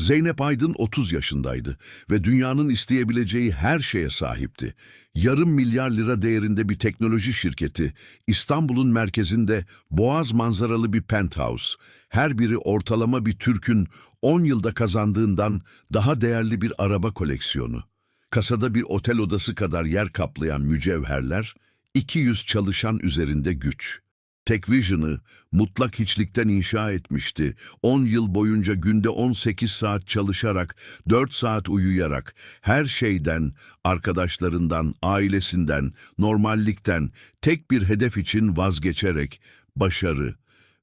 Zeynep Aydın 30 yaşındaydı ve dünyanın isteyebileceği her şeye sahipti. Yarım milyar lira değerinde bir teknoloji şirketi, İstanbul'un merkezinde boğaz manzaralı bir penthouse, her biri ortalama bir Türk'ün 10 yılda kazandığından daha değerli bir araba koleksiyonu. Kasada bir otel odası kadar yer kaplayan mücevherler, 200 çalışan üzerinde güç. Tekvision'ı mutlak hiçlikten inşa etmişti. 10 yıl boyunca günde 18 saat çalışarak, 4 saat uyuyarak, her şeyden, arkadaşlarından, ailesinden, normallikten, tek bir hedef için vazgeçerek, başarı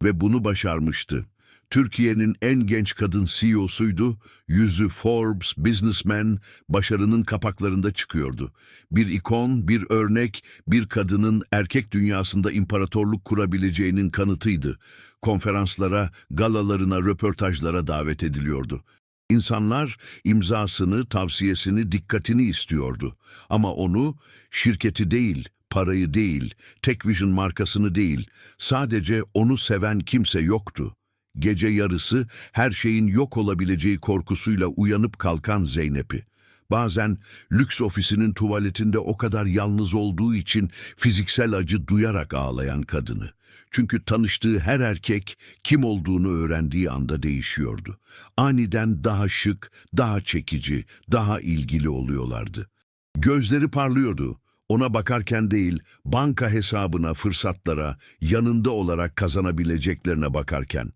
ve bunu başarmıştı. Türkiye'nin en genç kadın CEO'suydu, yüzü Forbes, Businessman, başarının kapaklarında çıkıyordu. Bir ikon, bir örnek, bir kadının erkek dünyasında imparatorluk kurabileceğinin kanıtıydı. Konferanslara, galalarına, röportajlara davet ediliyordu. İnsanlar imzasını, tavsiyesini, dikkatini istiyordu. Ama onu şirketi değil, parayı değil, Tekvision markasını değil, sadece onu seven kimse yoktu. Gece yarısı her şeyin yok olabileceği korkusuyla uyanıp kalkan Zeynep'i. Bazen lüks ofisinin tuvaletinde o kadar yalnız olduğu için fiziksel acı duyarak ağlayan kadını. Çünkü tanıştığı her erkek kim olduğunu öğrendiği anda değişiyordu. Aniden daha şık, daha çekici, daha ilgili oluyorlardı. Gözleri parlıyordu. Ona bakarken değil, banka hesabına, fırsatlara, yanında olarak kazanabileceklerine bakarken.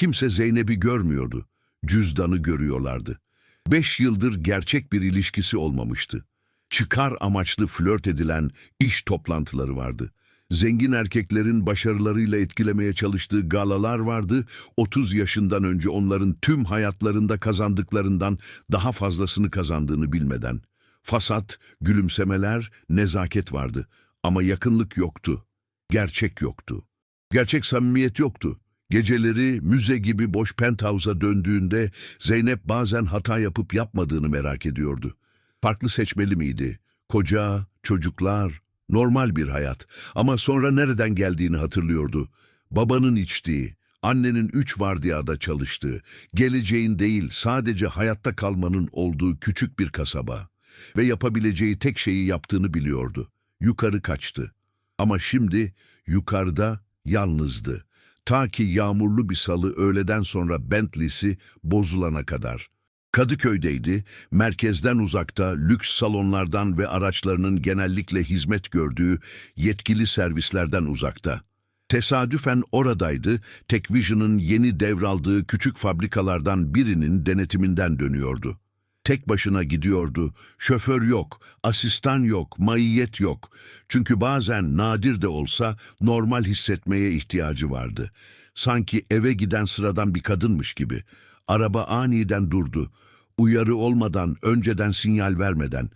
Kimse Zeynep'i görmüyordu. Cüzdanı görüyorlardı. Beş yıldır gerçek bir ilişkisi olmamıştı. Çıkar amaçlı flört edilen iş toplantıları vardı. Zengin erkeklerin başarılarıyla etkilemeye çalıştığı galalar vardı. 30 yaşından önce onların tüm hayatlarında kazandıklarından daha fazlasını kazandığını bilmeden. Fasat, gülümsemeler, nezaket vardı. Ama yakınlık yoktu. Gerçek yoktu. Gerçek samimiyet yoktu. Geceleri müze gibi boş penthouse'a döndüğünde Zeynep bazen hata yapıp yapmadığını merak ediyordu. Farklı seçmeli miydi? Koca, çocuklar, normal bir hayat. Ama sonra nereden geldiğini hatırlıyordu. Babanın içtiği, annenin üç vardiyada çalıştığı, geleceğin değil sadece hayatta kalmanın olduğu küçük bir kasaba. Ve yapabileceği tek şeyi yaptığını biliyordu. Yukarı kaçtı. Ama şimdi yukarıda yalnızdı. Ta ki yağmurlu bir salı öğleden sonra Bentley'si bozulana kadar. Kadıköy'deydi, merkezden uzakta, lüks salonlardan ve araçlarının genellikle hizmet gördüğü yetkili servislerden uzakta. Tesadüfen oradaydı, Tekvision'ın yeni devraldığı küçük fabrikalardan birinin denetiminden dönüyordu. Tek başına gidiyordu, şoför yok, asistan yok, maiyet yok. Çünkü bazen nadir de olsa normal hissetmeye ihtiyacı vardı. Sanki eve giden sıradan bir kadınmış gibi. Araba aniden durdu. Uyarı olmadan, önceden sinyal vermeden.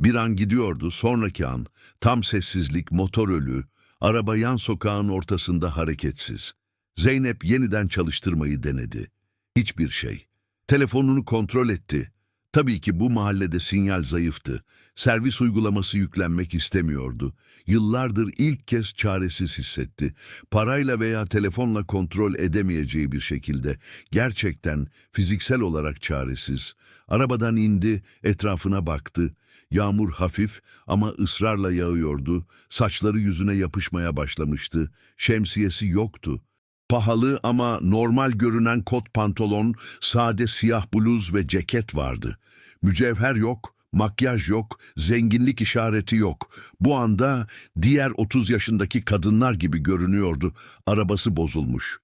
Bir an gidiyordu, sonraki an, tam sessizlik, motor ölü, araba yan sokağın ortasında hareketsiz. Zeynep yeniden çalıştırmayı denedi. Hiçbir şey. Telefonunu kontrol etti. Tabii ki bu mahallede sinyal zayıftı. Servis uygulaması yüklenmek istemiyordu. Yıllardır ilk kez çaresiz hissetti. Parayla veya telefonla kontrol edemeyeceği bir şekilde. Gerçekten fiziksel olarak çaresiz. Arabadan indi, etrafına baktı. Yağmur hafif ama ısrarla yağıyordu. Saçları yüzüne yapışmaya başlamıştı. Şemsiyesi yoktu. Pahalı ama normal görünen kot pantolon, sade siyah bluz ve ceket vardı. Mücevher yok, makyaj yok, zenginlik işareti yok. Bu anda diğer 30 yaşındaki kadınlar gibi görünüyordu. Arabası bozulmuş.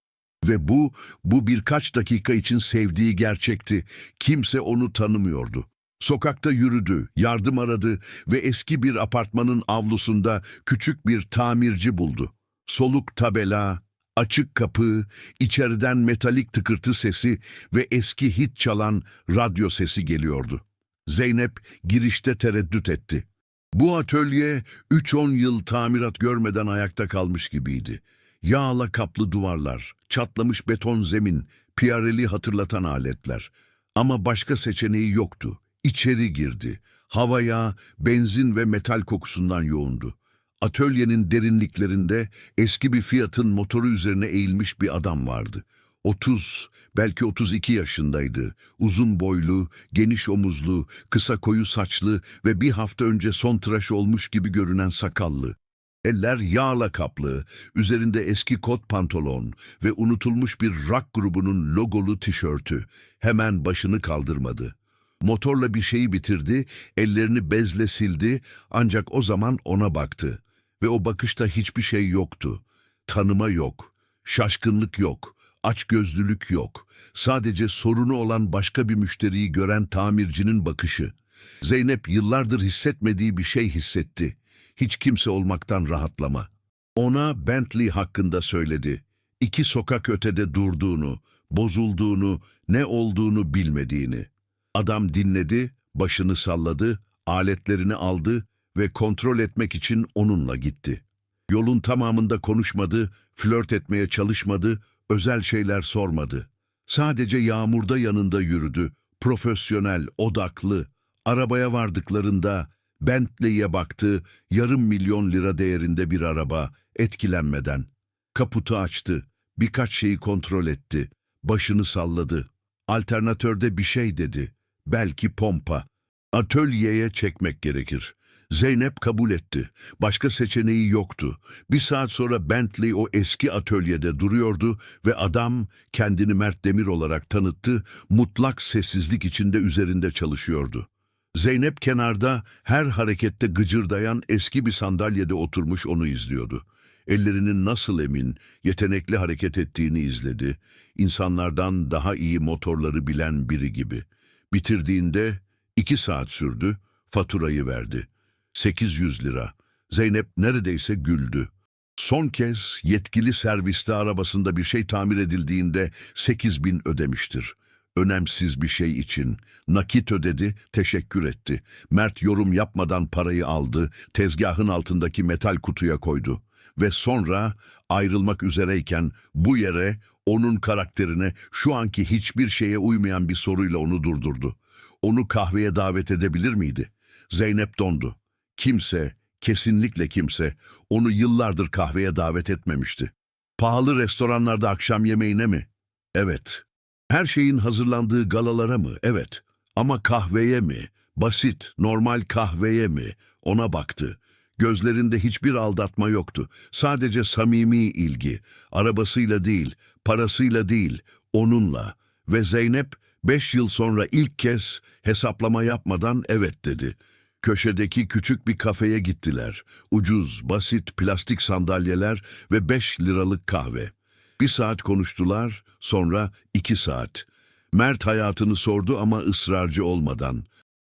Ve bu, bu birkaç dakika için sevdiği gerçekti. Kimse onu tanımıyordu. Sokakta yürüdü, yardım aradı ve eski bir apartmanın avlusunda küçük bir tamirci buldu. Soluk tabela, Açık kapı, içeriden metalik tıkırtı sesi ve eski hit çalan radyo sesi geliyordu. Zeynep girişte tereddüt etti. Bu atölye 3-10 yıl tamirat görmeden ayakta kalmış gibiydi. Yağla kaplı duvarlar, çatlamış beton zemin, piyareli hatırlatan aletler. Ama başka seçeneği yoktu. İçeri girdi. Havaya, benzin ve metal kokusundan yoğundu. Atölyenin derinliklerinde eski bir Fiat'ın motoru üzerine eğilmiş bir adam vardı. 30, belki 32 yaşındaydı. Uzun boylu, geniş omuzlu, kısa koyu saçlı ve bir hafta önce son tıraş olmuş gibi görünen sakallı. Eller yağla kaplı, üzerinde eski kot pantolon ve unutulmuş bir rock grubunun logolu tişörtü. Hemen başını kaldırmadı. Motorla bir şeyi bitirdi, ellerini bezle sildi ancak o zaman ona baktı. Ve o bakışta hiçbir şey yoktu. Tanıma yok, şaşkınlık yok, açgözlülük yok. Sadece sorunu olan başka bir müşteriyi gören tamircinin bakışı. Zeynep yıllardır hissetmediği bir şey hissetti. Hiç kimse olmaktan rahatlama. Ona Bentley hakkında söyledi. İki sokak ötede durduğunu, bozulduğunu, ne olduğunu bilmediğini. Adam dinledi, başını salladı, aletlerini aldı ve kontrol etmek için onunla gitti. Yolun tamamında konuşmadı, flört etmeye çalışmadı, özel şeyler sormadı. Sadece yağmurda yanında yürüdü, profesyonel, odaklı. Arabaya vardıklarında Bentley'e baktı, yarım milyon lira değerinde bir araba, etkilenmeden. Kaputu açtı, birkaç şeyi kontrol etti, başını salladı. Alternatörde bir şey dedi, belki pompa. Atölyeye çekmek gerekir. Zeynep kabul etti. Başka seçeneği yoktu. Bir saat sonra Bentley o eski atölyede duruyordu ve adam kendini Mert Demir olarak tanıttı, mutlak sessizlik içinde üzerinde çalışıyordu. Zeynep kenarda her harekette gıcırdayan eski bir sandalyede oturmuş onu izliyordu. Ellerinin nasıl emin, yetenekli hareket ettiğini izledi. İnsanlardan daha iyi motorları bilen biri gibi. Bitirdiğinde iki saat sürdü, faturayı verdi. 800 lira. Zeynep neredeyse güldü. Son kez yetkili serviste arabasında bir şey tamir edildiğinde 8 bin ödemiştir. Önemsiz bir şey için. Nakit ödedi, teşekkür etti. Mert yorum yapmadan parayı aldı, tezgahın altındaki metal kutuya koydu. Ve sonra ayrılmak üzereyken bu yere, onun karakterine, şu anki hiçbir şeye uymayan bir soruyla onu durdurdu. Onu kahveye davet edebilir miydi? Zeynep dondu. Kimse, kesinlikle kimse, onu yıllardır kahveye davet etmemişti. Pahalı restoranlarda akşam yemeğine mi? Evet. Her şeyin hazırlandığı galalara mı? Evet. Ama kahveye mi? Basit, normal kahveye mi? Ona baktı. Gözlerinde hiçbir aldatma yoktu. Sadece samimi ilgi. Arabasıyla değil, parasıyla değil, onunla. Ve Zeynep beş yıl sonra ilk kez hesaplama yapmadan evet dedi. Köşedeki küçük bir kafeye gittiler. Ucuz, basit plastik sandalyeler ve beş liralık kahve. Bir saat konuştular, sonra iki saat. Mert hayatını sordu ama ısrarcı olmadan.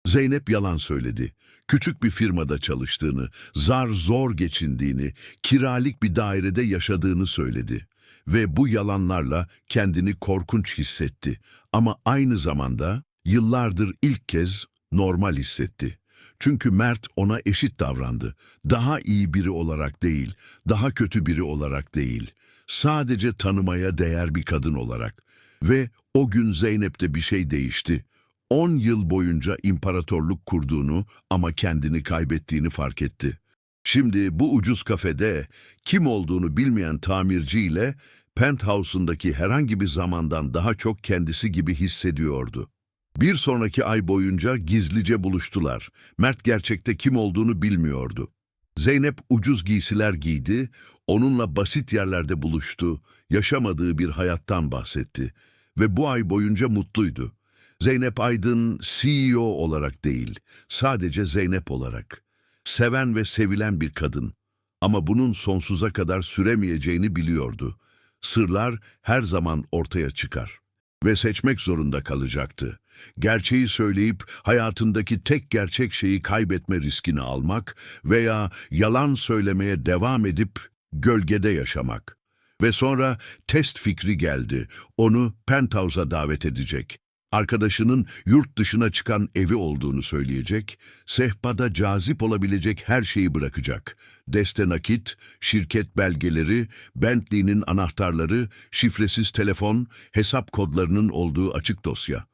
Zeynep yalan söyledi. Küçük bir firmada çalıştığını, zar zor geçindiğini, kiralik bir dairede yaşadığını söyledi. Ve bu yalanlarla kendini korkunç hissetti. Ama aynı zamanda yıllardır ilk kez normal hissetti. Çünkü Mert ona eşit davrandı. Daha iyi biri olarak değil, daha kötü biri olarak değil. Sadece tanımaya değer bir kadın olarak. Ve o gün Zeynep'te bir şey değişti. 10 yıl boyunca imparatorluk kurduğunu ama kendini kaybettiğini fark etti. Şimdi bu ucuz kafede kim olduğunu bilmeyen tamirciyle penthouse'undaki herhangi bir zamandan daha çok kendisi gibi hissediyordu. Bir sonraki ay boyunca gizlice buluştular. Mert gerçekte kim olduğunu bilmiyordu. Zeynep ucuz giysiler giydi, onunla basit yerlerde buluştu, yaşamadığı bir hayattan bahsetti ve bu ay boyunca mutluydu. Zeynep Aydın CEO olarak değil, sadece Zeynep olarak. Seven ve sevilen bir kadın. Ama bunun sonsuza kadar süremeyeceğini biliyordu. Sırlar her zaman ortaya çıkar. Ve seçmek zorunda kalacaktı. Gerçeği söyleyip hayatındaki tek gerçek şeyi kaybetme riskini almak veya yalan söylemeye devam edip gölgede yaşamak. Ve sonra test fikri geldi. Onu penthouse'a davet edecek. Arkadaşının yurt dışına çıkan evi olduğunu söyleyecek, sehpada cazip olabilecek her şeyi bırakacak. Deste nakit, şirket belgeleri, Bentley'nin anahtarları, şifresiz telefon, hesap kodlarının olduğu açık dosya.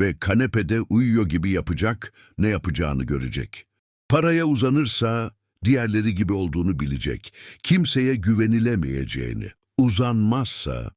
Ve kanepede uyuyor gibi yapacak, ne yapacağını görecek. Paraya uzanırsa diğerleri gibi olduğunu bilecek. Kimseye güvenilemeyeceğini. Uzanmazsa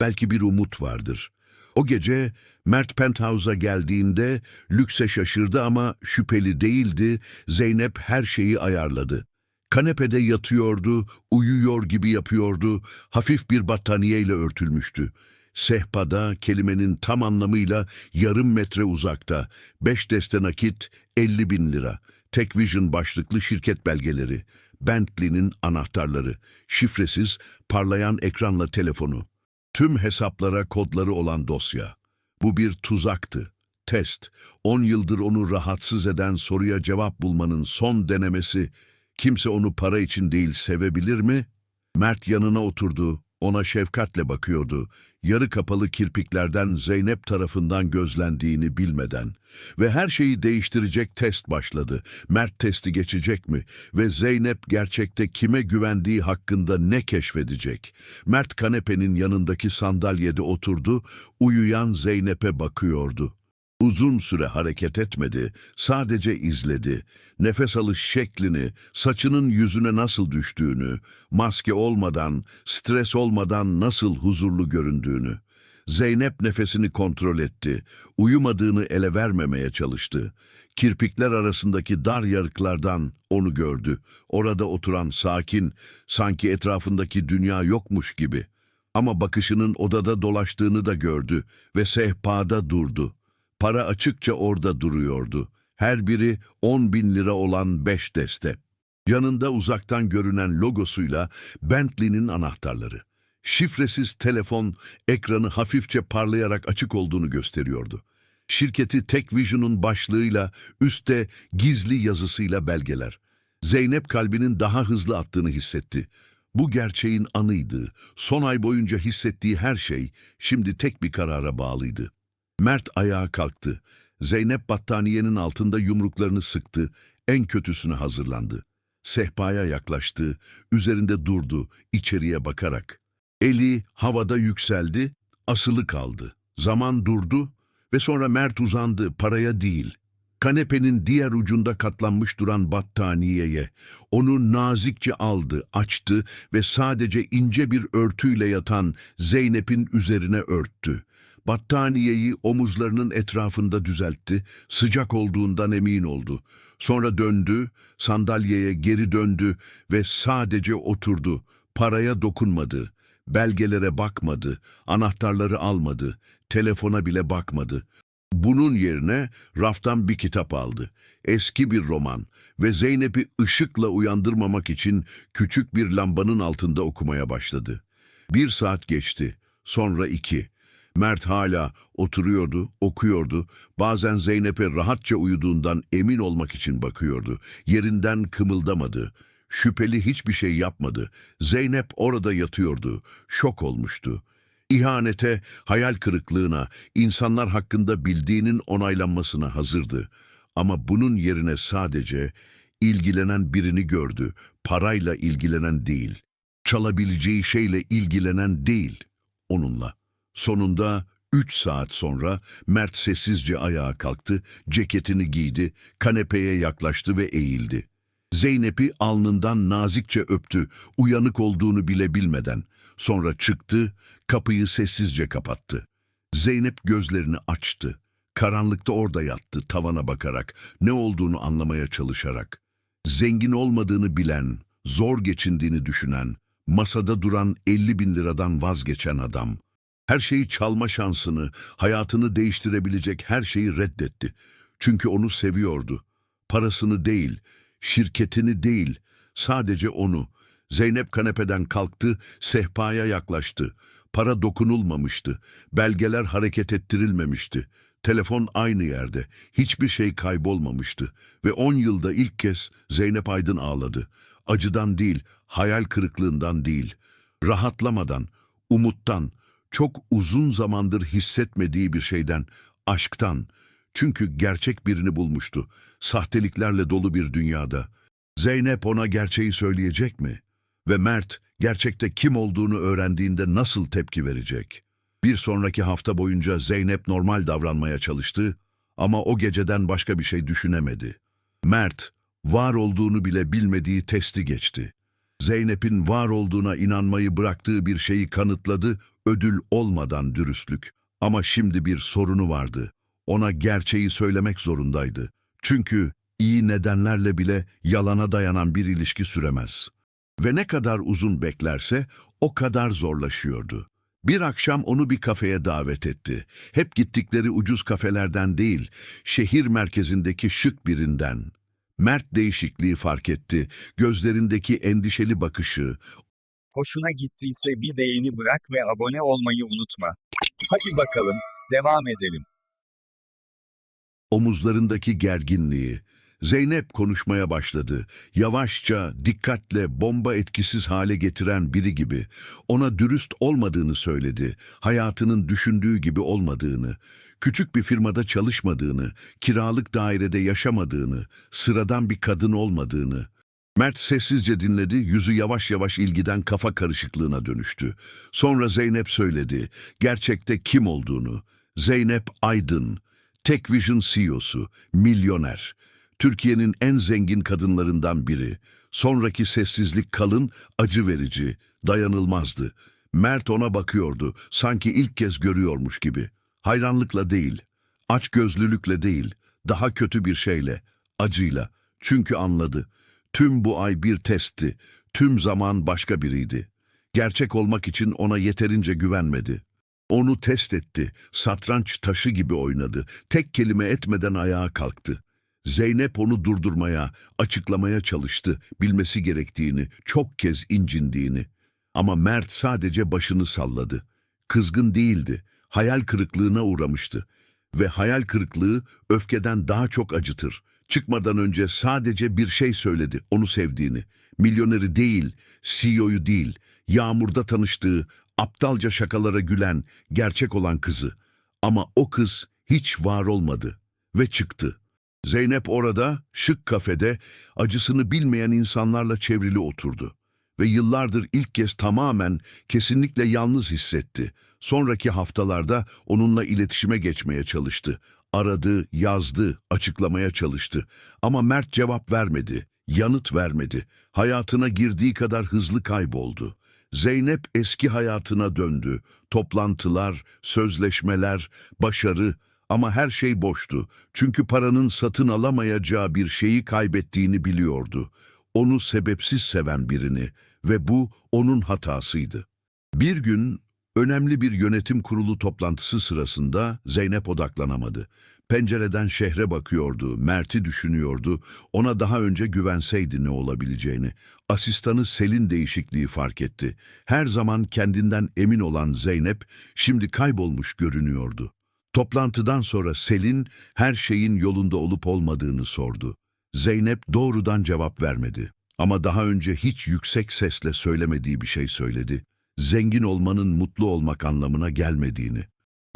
belki bir umut vardır. O gece Mert Penthouse'a geldiğinde lükse şaşırdı ama şüpheli değildi. Zeynep her şeyi ayarladı. Kanepede yatıyordu, uyuyor gibi yapıyordu, hafif bir battaniyeyle örtülmüştü. Sehpada kelimenin tam anlamıyla yarım metre uzakta, beş deste nakit, 50 bin lira. Tekvision başlıklı şirket belgeleri, Bentley'nin anahtarları, şifresiz, parlayan ekranla telefonu. Tüm hesaplara kodları olan dosya. Bu bir tuzaktı. Test. 10 yıldır onu rahatsız eden soruya cevap bulmanın son denemesi. Kimse onu para için değil sevebilir mi? Mert yanına oturdu, ona şefkatle bakıyordu. Yarı kapalı kirpiklerden Zeynep tarafından gözlendiğini bilmeden. Ve her şeyi değiştirecek test başladı. Mert testi geçecek mi? Ve Zeynep gerçekte kime güvendiği hakkında ne keşfedecek? Mert kanepenin yanındaki sandalyede oturdu, uyuyan Zeynep'e bakıyordu. Uzun süre hareket etmedi, sadece izledi. Nefes alış şeklini, saçının yüzüne nasıl düştüğünü, maske olmadan, stres olmadan nasıl huzurlu göründüğünü. Zeynep nefesini kontrol etti, uyumadığını ele vermemeye çalıştı. Kirpikler arasındaki dar yarıklardan onu gördü. Orada oturan sakin, sanki etrafındaki dünya yokmuş gibi. Ama bakışının odada dolaştığını da gördü ve sehpada durdu. Para açıkça orada duruyordu. Her biri 10 bin lira olan beş deste. Yanında uzaktan görünen logosuyla Bentley'nin anahtarları. Şifresiz telefon ekranı hafifçe parlayarak açık olduğunu gösteriyordu. Şirketi Tekvision'un başlığıyla üstte gizli yazısıyla belgeler. Zeynep kalbinin daha hızlı attığını hissetti. Bu gerçeğin anıydı. Son ay boyunca hissettiği her şey şimdi tek bir karara bağlıydı. Mert ayağa kalktı. Zeynep battaniyenin altında yumruklarını sıktı. En kötüsüne hazırlandı. Sehpaya yaklaştı. Üzerinde durdu, içeriye bakarak. Eli havada yükseldi, asılı kaldı. Zaman durdu ve sonra Mert uzandı, paraya değil. Kanepenin diğer ucunda katlanmış duran battaniyeye. Onu nazikçe aldı, açtı ve sadece ince bir örtüyle yatan Zeynep'in üzerine örttü. Battaniyeyi omuzlarının etrafında düzeltti, sıcak olduğundan emin oldu. Sonra döndü, sandalyeye geri döndü ve sadece oturdu. Paraya dokunmadı, belgelere bakmadı, anahtarları almadı, telefona bile bakmadı. Bunun yerine raftan bir kitap aldı. Eski bir roman ve Zeynep'i ışıkla uyandırmamak için küçük bir lambanın altında okumaya başladı. Bir saat geçti, sonra iki. Mert hala oturuyordu, okuyordu. Bazen Zeynep'e rahatça uyuduğundan emin olmak için bakıyordu. Yerinden kımıldamadı. Şüpheli hiçbir şey yapmadı. Zeynep orada yatıyordu. Şok olmuştu. İhanete, hayal kırıklığına, insanlar hakkında bildiğinin onaylanmasına hazırdı. Ama bunun yerine sadece ilgilenen birini gördü. Parayla ilgilenen değil. Çalabileceği şeyle ilgilenen değil. Onunla. Sonunda üç saat sonra Mert sessizce ayağa kalktı, ceketini giydi, kanepeye yaklaştı ve eğildi. Zeynep'i alnından nazikçe öptü, uyanık olduğunu bile bilmeden. Sonra çıktı, kapıyı sessizce kapattı. Zeynep gözlerini açtı. Karanlıkta orada yattı, tavana bakarak, ne olduğunu anlamaya çalışarak. Zengin olmadığını bilen, zor geçindiğini düşünen, masada duran 50 bin liradan vazgeçen adam. Her şeyi çalma şansını, hayatını değiştirebilecek her şeyi reddetti. Çünkü onu seviyordu. Parasını değil, şirketini değil, sadece onu. Zeynep kanepeden kalktı, sehpaya yaklaştı. Para dokunulmamıştı. Belgeler hareket ettirilmemişti. Telefon aynı yerde. Hiçbir şey kaybolmamıştı. Ve on yılda ilk kez Zeynep Aydın ağladı. Acıdan değil, hayal kırıklığından değil. Rahatlamadan, umuttan, çok uzun zamandır hissetmediği bir şeyden, aşktan. Çünkü gerçek birini bulmuştu. Sahteliklerle dolu bir dünyada. Zeynep ona gerçeği söyleyecek mi? Ve Mert gerçekte kim olduğunu öğrendiğinde nasıl tepki verecek? Bir sonraki hafta boyunca Zeynep normal davranmaya çalıştı ama o geceden başka bir şey düşünemedi. Mert, var olduğunu bile bilmediği testi geçti. Zeynep'in var olduğuna inanmayı bıraktığı bir şeyi kanıtladı, ödül olmadan dürüstlük. Ama şimdi bir sorunu vardı. Ona gerçeği söylemek zorundaydı. Çünkü iyi nedenlerle bile yalana dayanan bir ilişki süremez. Ve ne kadar uzun beklerse o kadar zorlaşıyordu. Bir akşam onu bir kafeye davet etti. Hep gittikleri ucuz kafelerden değil, şehir merkezindeki şık birinden. Mert değişikliği fark etti. Gözlerindeki endişeli bakışı, Hoşuna gittiyse bir beğeni bırak ve abone olmayı unutma. Hadi bakalım, devam edelim. omuzlarındaki gerginliği. Zeynep konuşmaya başladı. Yavaşça, dikkatle bomba etkisiz hale getiren biri gibi. Ona dürüst olmadığını söyledi. Hayatının düşündüğü gibi olmadığını. Küçük bir firmada çalışmadığını, kiralık dairede yaşamadığını, sıradan bir kadın olmadığını. Mert sessizce dinledi, yüzü yavaş yavaş ilgiden kafa karışıklığına dönüştü. Sonra Zeynep söyledi, gerçekte kim olduğunu. Zeynep Aydın, Tekvision CEO'su, milyoner. Türkiye'nin en zengin kadınlarından biri. Sonraki sessizlik kalın, acı verici, dayanılmazdı. Mert ona bakıyordu, sanki ilk kez görüyormuş gibi. Hayranlıkla değil, açgözlülükle değil, daha kötü bir şeyle, acıyla. Çünkü anladı. Tüm bu ay bir testti, tüm zaman başka biriydi. Gerçek olmak için ona yeterince güvenmedi. Onu test etti, satranç taşı gibi oynadı, tek kelime etmeden ayağa kalktı. Zeynep onu durdurmaya, açıklamaya çalıştı, bilmesi gerektiğini, çok kez incindiğini. Ama Mert sadece başını salladı. Kızgın değildi, hayal kırıklığına uğramıştı. Ve hayal kırıklığı öfkeden daha çok acıtır. Çıkmadan önce sadece bir şey söyledi, onu sevdiğini. Milyoneri değil, CEO'yu değil, yağmurda tanıştığı, aptalca şakalara gülen, gerçek olan kızı. Ama o kız hiç var olmadı ve çıktı. Zeynep orada, şık kafede, acısını bilmeyen insanlarla çevrili oturdu. Ve yıllardır ilk kez tamamen, kesinlikle yalnız hissetti. Sonraki haftalarda onunla iletişime geçmeye çalıştı. Aradı, yazdı, açıklamaya çalıştı. Ama Mert cevap vermedi, yanıt vermedi. Hayatına girdiği kadar hızlı kayboldu. Zeynep eski hayatına döndü. Toplantılar, sözleşmeler, başarı ama her şey boştu. Çünkü paranın satın alamayacağı bir şeyi kaybettiğini biliyordu. Onu sebepsiz seven birini ve bu onun hatasıydı. Bir gün önemli bir yönetim kurulu toplantısı sırasında Zeynep odaklanamadı. Pencereden şehre bakıyordu, Mert'i düşünüyordu, ona daha önce güvenseydi ne olabileceğini. Asistanı Selin değişikliği fark etti. Her zaman kendinden emin olan Zeynep şimdi kaybolmuş görünüyordu. Toplantıdan sonra Selin her şeyin yolunda olup olmadığını sordu. Zeynep doğrudan cevap vermedi. Ama daha önce hiç yüksek sesle söylemediği bir şey söyledi. Zengin olmanın mutlu olmak anlamına gelmediğini.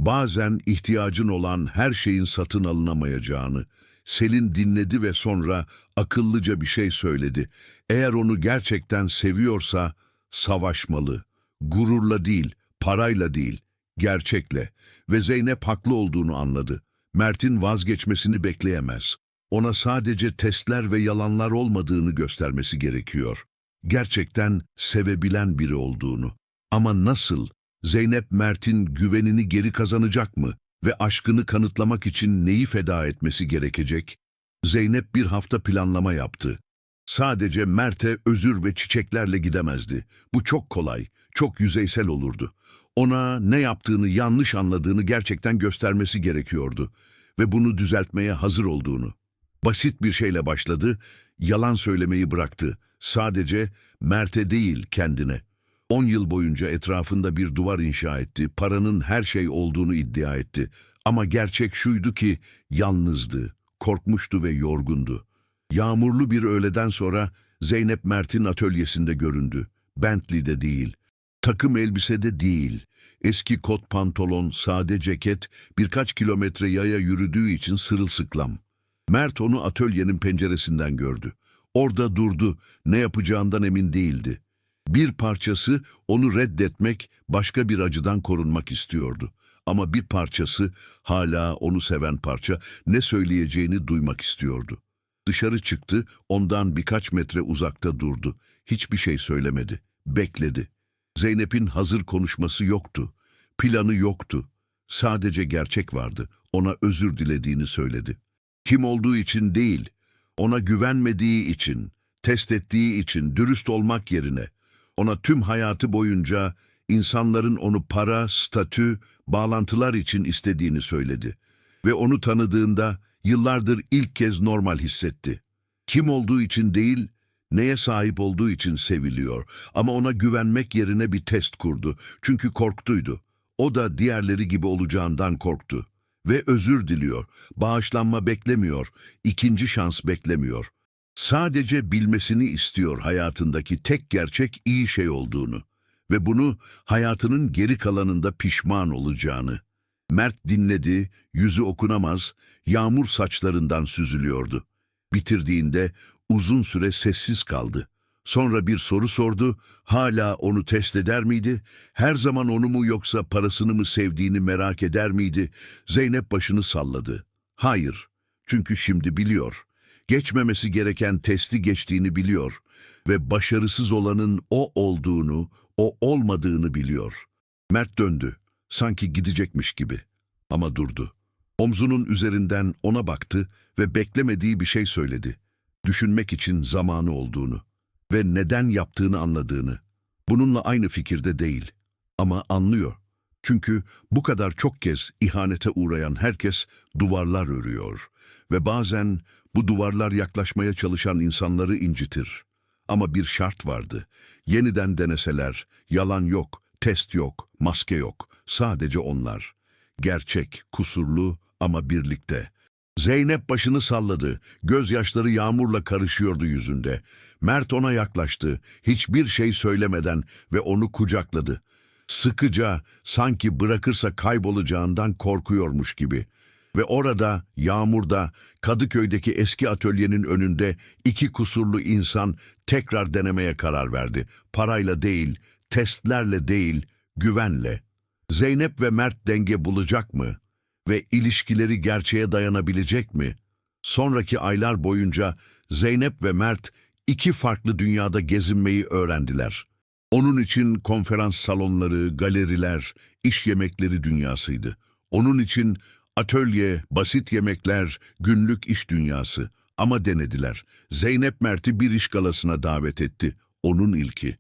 Bazen ihtiyacın olan her şeyin satın alınamayacağını. Selin dinledi ve sonra akıllıca bir şey söyledi. Eğer onu gerçekten seviyorsa savaşmalı. Gururla değil, parayla değil, gerçekle. Ve Zeynep haklı olduğunu anladı. Mert'in vazgeçmesini bekleyemez. Ona sadece testler ve yalanlar olmadığını göstermesi gerekiyor. Gerçekten sevebilen biri olduğunu. Ama nasıl? Zeynep Mert'in güvenini geri kazanacak mı? Ve aşkını kanıtlamak için neyi feda etmesi gerekecek? Zeynep bir hafta planlama yaptı. Sadece Mert'e özür ve çiçeklerle gidemezdi. Bu çok kolay, çok yüzeysel olurdu. Ona ne yaptığını yanlış anladığını gerçekten göstermesi gerekiyordu ve bunu düzeltmeye hazır olduğunu. Basit bir şeyle başladı, yalan söylemeyi bıraktı. Sadece Mert'e değil kendine. On yıl boyunca etrafında bir duvar inşa etti, paranın her şey olduğunu iddia etti. Ama gerçek şuydu ki yalnızdı, korkmuştu ve yorgundu. Yağmurlu bir öğleden sonra Zeynep Mert'in atölyesinde göründü. Bentley'de değil, takım elbisede değil, eski kot pantolon, sade ceket, birkaç kilometre yaya yürüdüğü için sırılsıklam. Mert onu atölyenin penceresinden gördü. Orada durdu, ne yapacağından emin değildi. Bir parçası onu reddetmek, başka bir acıdan korunmak istiyordu. Ama bir parçası, hala onu seven parça, ne söyleyeceğini duymak istiyordu. Dışarı çıktı, ondan birkaç metre uzakta durdu. Hiçbir şey söylemedi. Bekledi. Zeynep'in hazır konuşması yoktu. Planı yoktu. Sadece gerçek vardı. Ona özür dilediğini söyledi. Kim olduğu için değil, ona güvenmediği için, test ettiği için dürüst olmak yerine, ona tüm hayatı boyunca insanların onu para, statü, bağlantılar için istediğini söyledi. Ve onu tanıdığında yıllardır ilk kez normal hissetti. Kim olduğu için değil, neye sahip olduğu için seviliyor. Ama ona güvenmek yerine bir test kurdu. Çünkü korktuydu. O da diğerleri gibi olacağından korktu. Ve özür diliyor. Bağışlanma beklemiyor. ikinci şans beklemiyor. Sadece bilmesini istiyor hayatındaki tek gerçek iyi şey olduğunu. Ve bunu hayatının geri kalanında pişman olacağını. Mert dinledi, yüzü okunamaz, yağmur saçlarından süzülüyordu. Bitirdiğinde uzun süre sessiz kaldı. Sonra bir soru sordu, hala onu test eder miydi? Her zaman onu mu yoksa parasını mı sevdiğini merak eder miydi? Zeynep başını salladı. Hayır, çünkü şimdi biliyor. Geçmemesi gereken testi geçtiğini biliyor ve başarısız olanın o olduğunu, o olmadığını biliyor. Mert döndü, sanki gidecekmiş gibi ama durdu. Omzunun üzerinden ona baktı ve beklemediği bir şey söyledi. Düşünmek için zamanı olduğunu ve neden yaptığını anladığını. Bununla aynı fikirde değil ama anlıyor. Çünkü bu kadar çok kez ihanete uğrayan herkes duvarlar örüyor ve bazen bu duvarlar yaklaşmaya çalışan insanları incitir. Ama bir şart vardı. Yeniden deneseler, yalan yok, test yok, maske yok, sadece onlar. Gerçek, kusurlu ama birlikte. Zeynep başını salladı. Gözyaşları yağmurla karışıyordu yüzünde. Mert ona yaklaştı. Hiçbir şey söylemeden ve onu kucakladı. Sıkıca, sanki bırakırsa kaybolacağından korkuyormuş gibi. Ve orada, yağmurda, Kadıköy'deki eski atölyenin önünde iki kusurlu insan tekrar denemeye karar verdi. Parayla değil, testlerle değil, güvenle. Zeynep ve Mert denge bulacak mı? Ve ilişkileri gerçeğe dayanabilecek mi? Sonraki aylar boyunca Zeynep ve Mert iki farklı dünyada gezinmeyi öğrendiler. Onun için konferans salonları, galeriler, iş yemekleri dünyasıydı. Onun için atölye, basit yemekler, günlük iş dünyası. Ama denediler. Zeynep Mert'i bir iş galasına davet etti. Onun ilki.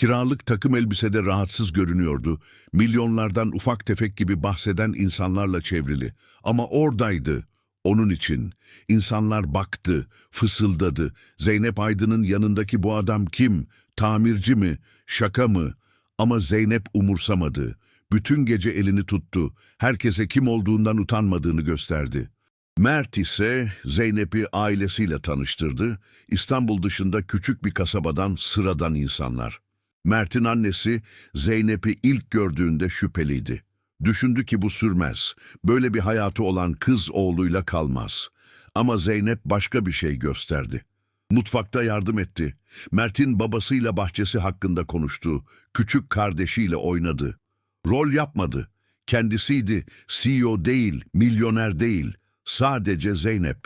Kiralık takım elbisede rahatsız görünüyordu. Milyonlardan ufak tefek gibi bahseden insanlarla çevrili. Ama oradaydı. Onun için. İnsanlar baktı, fısıldadı. Zeynep Aydın'ın yanındaki bu adam kim? Tamirci mi? Şaka mı? Ama Zeynep umursamadı. Bütün gece elini tuttu. Herkese kim olduğundan utanmadığını gösterdi. Mert ise Zeynep'i ailesiyle tanıştırdı. İstanbul dışında küçük bir kasabadan sıradan insanlar. Mert'in annesi Zeynep'i ilk gördüğünde şüpheliydi. Düşündü ki bu sürmez. Böyle bir hayatı olan kız oğluyla kalmaz. Ama Zeynep başka bir şey gösterdi. Mutfakta yardım etti. Mert'in babasıyla bahçesi hakkında konuştu. Küçük kardeşiyle oynadı. Rol yapmadı. Kendisiydi. CEO değil, milyoner değil. Sadece Zeynep.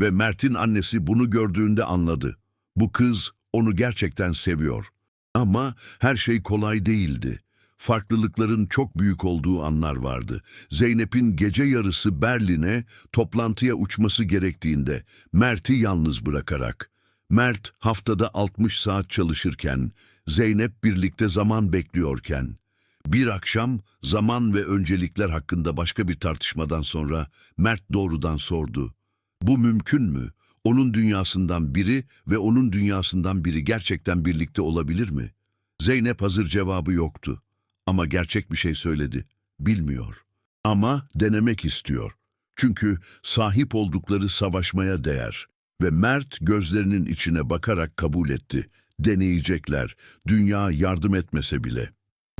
Ve Mert'in annesi bunu gördüğünde anladı. Bu kız onu gerçekten seviyor. Ama her şey kolay değildi. Farklılıkların çok büyük olduğu anlar vardı. Zeynep'in gece yarısı Berlin'e toplantıya uçması gerektiğinde Mert'i yalnız bırakarak. Mert haftada 60 saat çalışırken, Zeynep birlikte zaman bekliyorken. Bir akşam zaman ve öncelikler hakkında başka bir tartışmadan sonra Mert doğrudan sordu. Bu mümkün mü? Onun dünyasından biri ve onun dünyasından biri gerçekten birlikte olabilir mi? Zeynep hazır cevabı yoktu. Ama gerçek bir şey söyledi. Bilmiyor. Ama denemek istiyor. Çünkü sahip oldukları savaşmaya değer. Ve Mert gözlerinin içine bakarak kabul etti. Deneyecekler. Dünya yardım etmese bile.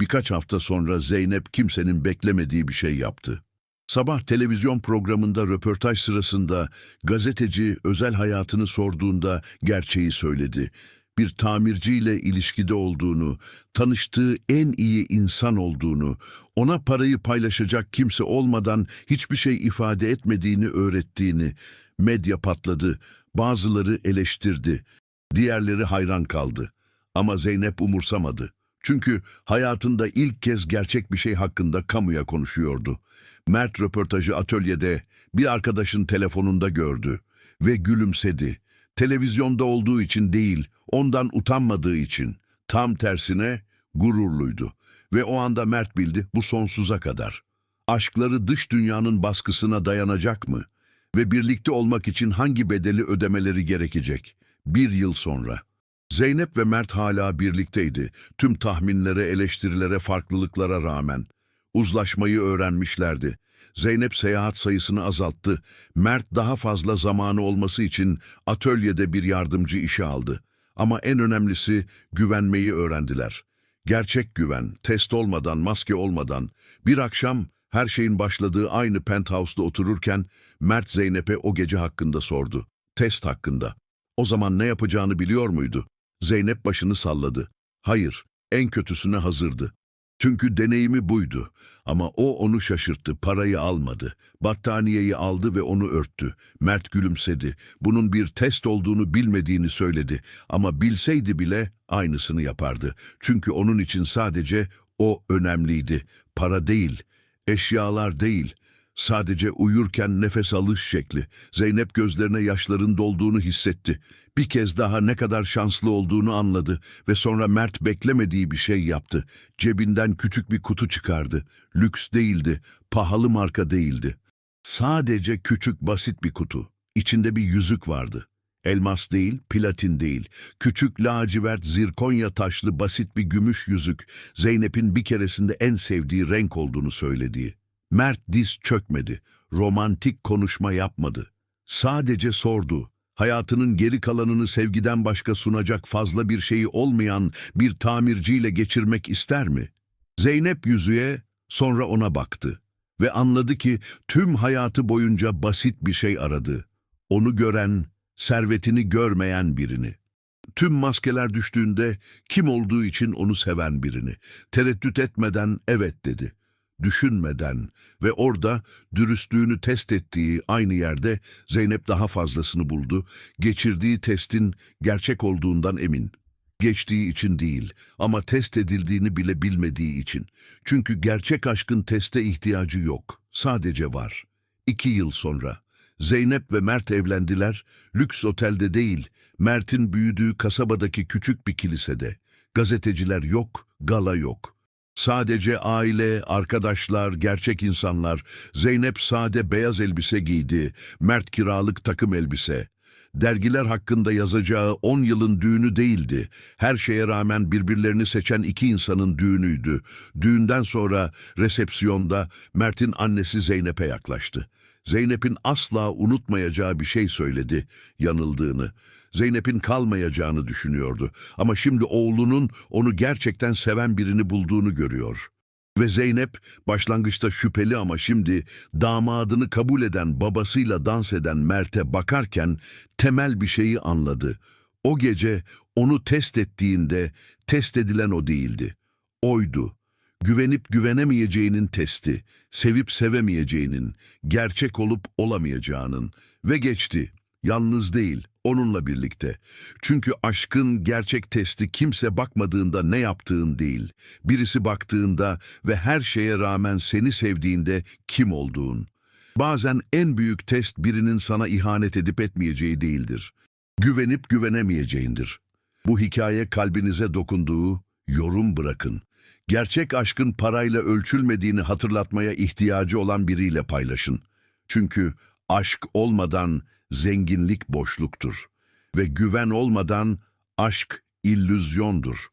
Birkaç hafta sonra Zeynep kimsenin beklemediği bir şey yaptı. Sabah televizyon programında röportaj sırasında gazeteci özel hayatını sorduğunda gerçeği söyledi. Bir tamirciyle ilişkide olduğunu, tanıştığı en iyi insan olduğunu, ona parayı paylaşacak kimse olmadan hiçbir şey ifade etmediğini öğrettiğini, medya patladı. Bazıları eleştirdi, diğerleri hayran kaldı. Ama Zeynep umursamadı. Çünkü hayatında ilk kez gerçek bir şey hakkında kamuya konuşuyordu. Mert röportajı atölyede bir arkadaşın telefonunda gördü ve gülümsedi. Televizyonda olduğu için değil, ondan utanmadığı için. Tam tersine gururluydu. Ve o anda Mert bildi bu sonsuza kadar. Aşkları dış dünyanın baskısına dayanacak mı? Ve birlikte olmak için hangi bedeli ödemeleri gerekecek? Bir yıl sonra. Zeynep ve Mert hala birlikteydi. Tüm tahminlere, eleştirilere, farklılıklara rağmen. Uzlaşmayı öğrenmişlerdi. Zeynep seyahat sayısını azalttı. Mert daha fazla zamanı olması için atölyede bir yardımcı işe aldı. Ama en önemlisi güvenmeyi öğrendiler. Gerçek güven, test olmadan, maske olmadan. Bir akşam her şeyin başladığı aynı penthouse'da otururken Mert Zeynep'e o gece hakkında sordu. Test hakkında. O zaman ne yapacağını biliyor muydu? Zeynep başını salladı. Hayır, en kötüsüne hazırdı. Çünkü deneyimi buydu. Ama o onu şaşırttı, parayı almadı. Battaniyeyi aldı ve onu örttü. Mert gülümsedi. Bunun bir test olduğunu bilmediğini söyledi. Ama bilseydi bile aynısını yapardı. Çünkü onun için sadece o önemliydi. Para değil, eşyalar değil. Sadece uyurken nefes alış şekli. Zeynep gözlerine yaşların dolduğunu hissetti. Bir kez daha ne kadar şanslı olduğunu anladı ve sonra Mert beklemediği bir şey yaptı. Cebinden küçük bir kutu çıkardı. Lüks değildi, pahalı marka değildi. Sadece küçük basit bir kutu. İçinde bir yüzük vardı. Elmas değil, platin değil. Küçük lacivert zirkonya taşlı basit bir gümüş yüzük. Zeynep'in bir keresinde en sevdiği renk olduğunu söylediği. Mert diz çökmedi. Romantik konuşma yapmadı. Sadece sordu. Hayatının geri kalanını sevgiden başka sunacak fazla bir şeyi olmayan bir tamirciyle geçirmek ister mi? Zeynep yüzüğe, sonra ona baktı ve anladı ki tüm hayatı boyunca basit bir şey aradı. Onu gören, servetini görmeyen birini. Tüm maskeler düştüğünde kim olduğu için onu seven birini. Tereddüt etmeden evet dedi. Düşünmeden ve orada dürüstlüğünü test ettiği aynı yerde Zeynep daha fazlasını buldu. Geçirdiği testin gerçek olduğundan emin. Geçtiği için değil ama test edildiğini bile bilmediği için. Çünkü gerçek aşkın teste ihtiyacı yok. Sadece var. İki yıl sonra. Zeynep ve Mert evlendiler. Lüks otelde değil, Mert'in büyüdüğü kasabadaki küçük bir kilisede. Gazeteciler yok, gala yok. Sadece aile, arkadaşlar, gerçek insanlar. Zeynep sade beyaz elbise giydi, Mert kiralık takım elbise. Dergiler hakkında yazacağı 10 yılın düğünü değildi. Her şeye rağmen birbirlerini seçen iki insanın düğünüydü. Düğünden sonra resepsiyonda Mert'in annesi Zeynep'e yaklaştı. Zeynep'in asla unutmayacağı bir şey söyledi, yanıldığını. Zeynep'in kalmayacağını düşünüyordu ama şimdi oğlunun onu gerçekten seven birini bulduğunu görüyor. Ve Zeynep başlangıçta şüpheli ama şimdi damadını kabul eden babasıyla dans eden Mert'e bakarken temel bir şeyi anladı. O gece onu test ettiğinde test edilen o değildi. Oydu. Güvenip güvenemeyeceğinin testi, sevip sevemeyeceğinin, gerçek olup olamayacağının ve geçti. Yalnız değil, onunla birlikte. Çünkü aşkın gerçek testi kimse bakmadığında ne yaptığın değil. Birisi baktığında ve her şeye rağmen seni sevdiğinde kim olduğun. Bazen en büyük test birinin sana ihanet edip etmeyeceği değildir. Güvenip güvenemeyeceğindir. Bu hikaye kalbinize dokunduğu, yorum bırakın. Gerçek aşkın parayla ölçülmediğini hatırlatmaya ihtiyacı olan biriyle paylaşın. Çünkü aşk olmadan zenginlik boşluktur ve güven olmadan aşk illüzyondur.